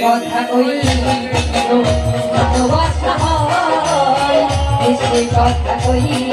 কথা কইল ভালোবাসা হয় কথা কইল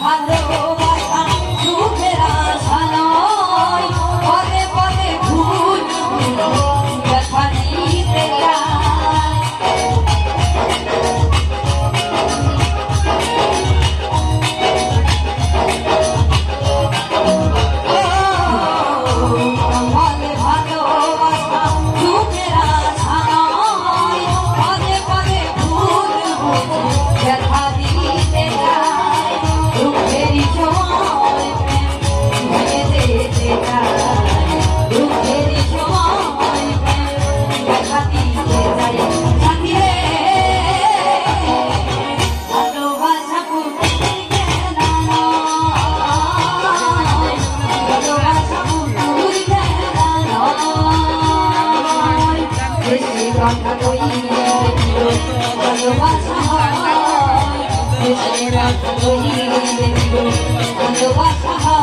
Valeu! ভালোবাসা